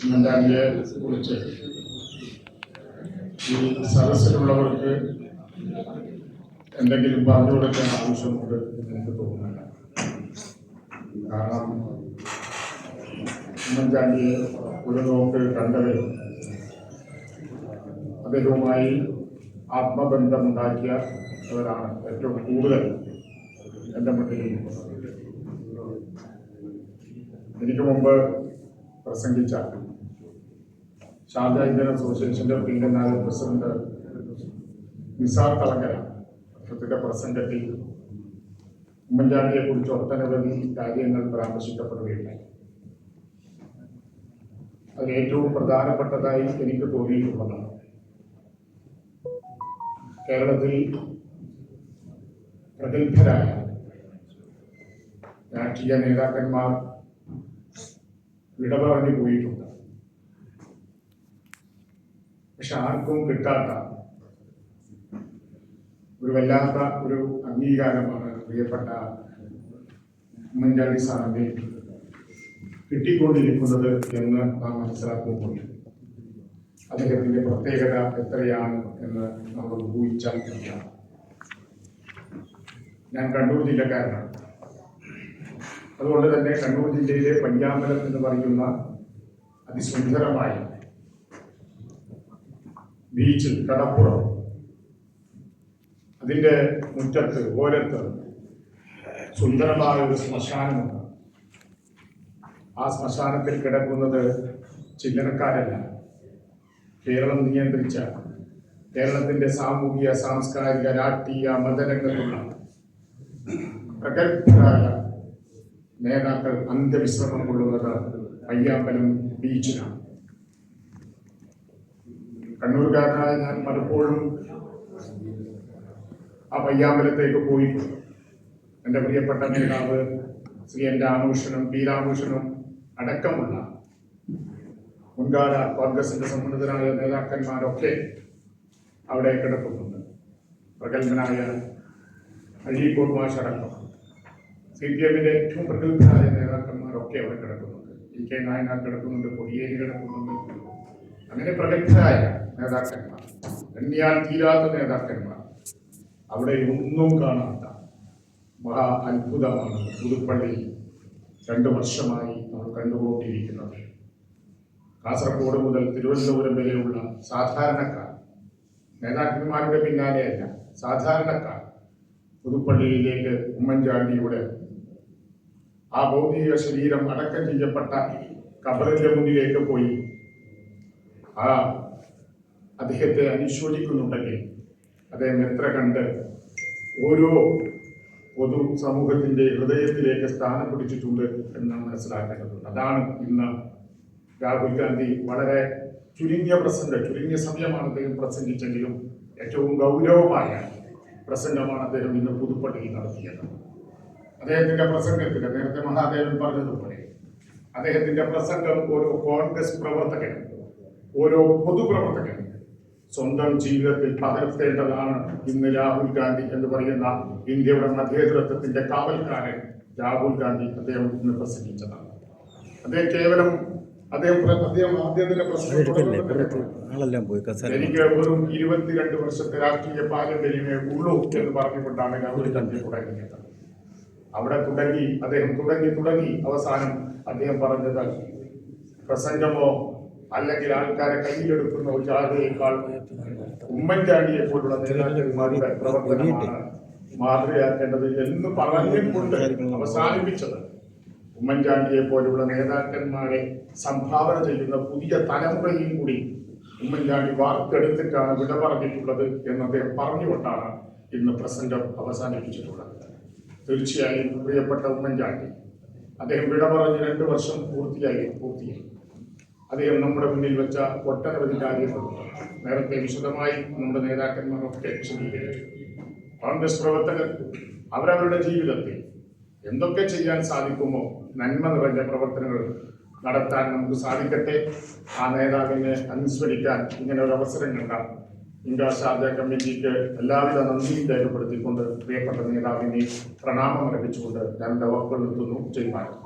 ഉമ്മൻചാണ്ടിയെ കുറിച്ച് ഈ സദസ്സിലുള്ളവർക്ക് എന്തെങ്കിലും പറഞ്ഞു കൊടുക്കാൻ ആവശ്യമുണ്ട് എന്ന് എനിക്ക് തോന്നുന്നില്ല. കാരണം ഉമ്മൻചാണ്ടിയെ ഒരു നോക്ക് കണ്ടവരും അദ്ദേഹവുമായി ആത്മബന്ധമുണ്ടാക്കിയവരാണ് ഏറ്റവും കൂടുതൽ എന്റെ മുന്നിൽ എനിക്ക് മുമ്പ് പ്രസംഗിച്ച ഷാർജ ഇന്ത്യൻ അസോസിയേഷന്റെ പ്രിയനായ പ്രസിഡന്റ് നിസാർ തളങ്കര അദ്ദേഹത്തിന്റെ പ്രസംഗത്തിൽ ഉമ്മൻചാണ്ടിയെ കുറിച്ച് ഒട്ടനവധി കാര്യങ്ങൾ പരാമർശിക്കപ്പെടുകയുണ്ടായി. അത് ഏറ്റവും പ്രധാനപ്പെട്ടതായി എനിക്ക് തോന്നിയിട്ടുള്ളതാണ് കേരളത്തിൽ പ്രഗത്ഭരായ രാഷ്ട്രീയ നേതാക്കന്മാർ വിട പറഞ്ഞു പോയിട്ടുണ്ട്. പക്ഷെ ആർക്കും കിട്ടാത്ത ഒരു വല്ലാത്ത ഒരു അംഗീകാരമാണ് പ്രിയപ്പെട്ട ഉമ്മൻചാണ്ടി സാറിന്റെ കിട്ടിക്കൊണ്ടിരിക്കുന്നത് എന്ന് നാം മനസ്സിലാക്കുമ്പോൾ അദ്ദേഹത്തിന്റെ പ്രത്യേകത എത്രയാണ് എന്ന് നമ്മൾ ഊഹിച്ചാൽ ഞാൻ കണ്ണൂർ ജില്ലക്കാരനാണ്. അതുകൊണ്ട് തന്നെ കണ്ണൂർ ജില്ലയിലെ പഞ്ചാമ്പലം എന്ന് പറയുന്ന അതിസുന്ദരമായ ബീച്ച് കടപ്പുറം. അതിന്റെ മുറ്റത്ത് ഓരത്ത് സുന്ദരമായ ഒരു ശ്മശാനമുണ്ട്. ആ ശ്മശാനത്തിൽ കിടക്കുന്നത് ചില്ലറക്കാരല്ല. കേരളം നിയന്ത്രിച്ച കേരളത്തിന്റെ സാമൂഹിക സാംസ്കാരിക രാഷ്ട്രീയ മതരംഗത്തുള്ള പ്രഗത്ഭരായ നേതാക്കൾ അന്ത്യവിശ്രമം കൊള്ളുന്നത് പയ്യാമ്പലം ബീച്ചിലാണ്. കണ്ണൂർക്കാരനായ ഞാൻ പലപ്പോഴും ആ പയ്യാമ്പലത്തേക്ക് പോയിട്ടുണ്ട്. എന്റെ പ്രിയപ്പെട്ട നേതാവ് ശ്രീ എൻ രാമകൃഷ്ണനും പി രാമകൃഷ്ണനും അടക്കമുള്ള മുൻകാല കോൺഗ്രസിന്റെ സമ്മതരായ നേതാക്കന്മാരൊക്കെ അവിടെ കിടക്കുന്നുണ്ട്. പ്രഗത്ഭനായ അഴീക്കോട് മാഷ് അടക്കം സി പി ഏറ്റവും പ്രഗത്ഭരായ നേതാക്കന്മാരൊക്കെ അവിടെ കിടക്കുന്നുണ്ട്. ഇ കെ നായനാർ കിടക്കുന്നുണ്ട് കൊടിയേരി കിടക്കുന്നുണ്ട്. അങ്ങനെ പ്രഗത്ഭരായ നേതാക്കന്മാർ എണ്ണിയാൽ തീരാത്ത നേതാക്കന്മാർ അവിടെ ഒന്നും കാണാത്ത മഹാ അത്ഭുതമാണ് പുതുപ്പള്ളി രണ്ട് വർഷമായി നമ്മൾ കണ്ടുകൊണ്ടിരിക്കുന്നത്. കാസർഗോഡ് മുതൽ തിരുവനന്തപുരം വരെയുള്ള സാധാരണക്കാർ നേതാക്കന്മാരുടെ പിന്നാലെയല്ല സാധാരണക്കാർ പുതുപ്പള്ളിയിലേക്ക് ഉമ്മൻചാണ്ടിയുടെ ആ ഭൗതിക ശരീരം അടക്കം ചെയ്യപ്പെട്ട കബറിന്റെ മുന്നിലേക്ക് പോയി. ആ അദ്ദേഹത്തെ അനുശോചിക്കുന്നുണ്ടെങ്കിൽ അദ്ദേഹം എത്ര കണ്ട് ഓരോ പൊതു സമൂഹത്തിന്റെ ഹൃദയത്തിലേക്ക് സ്ഥാനം പിടിച്ചിട്ടുണ്ട് എന്ന് മനസ്സിലാക്കേണ്ടതുണ്ട്. അതാണ് ഇന്ന് രാഹുൽ ഗാന്ധി വളരെ ചുരുങ്ങിയ പ്രസംഗം ചുരുങ്ങിയ സമയമാണ് അദ്ദേഹം പ്രസംഗിച്ചെങ്കിലും ഏറ്റവും ഗൗരവമായ പ്രസംഗമാണ് അദ്ദേഹം ഇന്ന് പുതുപ്പള്ളിയിൽ നടത്തിയത്. അദ്ദേഹത്തിന്റെ പ്രസംഗത്തിൽ നേരത്തെ മഹാദേവൻ പറഞ്ഞതുപോലെ അദ്ദേഹത്തിന്റെ പ്രസംഗം ഓരോ കോൺഗ്രസ് പ്രവർത്തകൻ ഓരോ പൊതുപ്രവർത്തകൻ സ്വന്തം ജീവിതത്തിൽ പകർത്തേണ്ടതാണ് ഇന്ന് രാഹുൽ ഗാന്ധി എന്ന് പറയുന്ന ഇന്ത്യയുടെ മതേതരത്വത്തിന്റെ കാവൽക്കാരൻ രാഹുൽ ഗാന്ധി അദ്ദേഹം ഇന്ന് പ്രസംഗിച്ചതാണ്. അദ്ദേഹം കേവലം അദ്ദേഹം അദ്ദേഹം പ്രസംഗം എനിക്ക് വെറും ഇരുപത്തിരണ്ട് വർഷത്തെ രാഷ്ട്രീയ പാരമ്പര്യമേ ഉള്ളൂ എന്ന് പറഞ്ഞുകൊണ്ടാണ് രാഹുൽ ഗാന്ധി തുടങ്ങിയത്. അവിടെ തുടങ്ങി അദ്ദേഹം തുടങ്ങി തുടങ്ങി. അവസാനം അദ്ദേഹം പറഞ്ഞത് പ്രസംഗമോ അല്ലെങ്കിൽ ആൾക്കാരെ കയ്യിലെടുക്കുന്ന ജാഥയേക്കാൾ ഉമ്മൻചാണ്ടിയെ പോലുള്ള നേതാക്കന്മാരുടെ പ്രവർത്തനമാണ് മാതൃകയാക്കേണ്ടത് എന്ന് പറഞ്ഞുകൊണ്ട് അവസാനിപ്പിച്ചത്. ഉമ്മൻചാണ്ടിയെ പോലുള്ള നേതാക്കന്മാരെ സംഭാവന ചെയ്യുന്ന പുതിയ തലമുറയും കൂടി ഉമ്മൻചാണ്ടി വാർത്തെടുത്തിട്ടാണ് വിട പറഞ്ഞിട്ടുള്ളത് എന്ന് അദ്ദേഹം പറഞ്ഞുകൊണ്ടാണ് ഇന്ന് പ്രസംഗം അവസാനിപ്പിച്ചിട്ടുള്ളത്. തീർച്ചയായും പ്രിയപ്പെട്ട ഉമ്മൻചാണ്ടി. അദ്ദേഹം വിട പറഞ്ഞ് രണ്ട് വർഷം പൂർത്തിയായി പൂർത്തിയായി. അദ്ദേഹം നമ്മുടെ മുന്നിൽ വെച്ച ഒട്ടനവധി കാര്യങ്ങൾ നേരത്തെ വിശദമായി നമ്മുടെ നേതാക്കന്മാരൊക്കെ വിശദീകരിച്ചു. കോൺഗ്രസ് പ്രവർത്തകർ അവരവരുടെ ജീവിതത്തിൽ എന്തൊക്കെ ചെയ്യാൻ സാധിക്കുമോ നന്മ നിറഞ്ഞ പ്രവർത്തനങ്ങൾ നടത്താൻ നമുക്ക് സാധിക്കട്ടെ? ആ നേതാവിനെ അനുസ്മരിക്കാൻ ഇങ്ങനെ ഒരു അവസരം കണ്ട ഇന്ത്യ ഷാർജ കമ്മിറ്റിക്ക് എല്ലാവിധ നന്ദിയും രേഖപ്പെടുത്തിക്കൊണ്ട് പ്രിയപ്പെട്ട നേതാവിനെ പ്രണാമം അർപ്പിച്ചുകൊണ്ട് ഞാൻ വാക്കുകൾ നിർത്തുന്നു. ചെയ്യുമാനം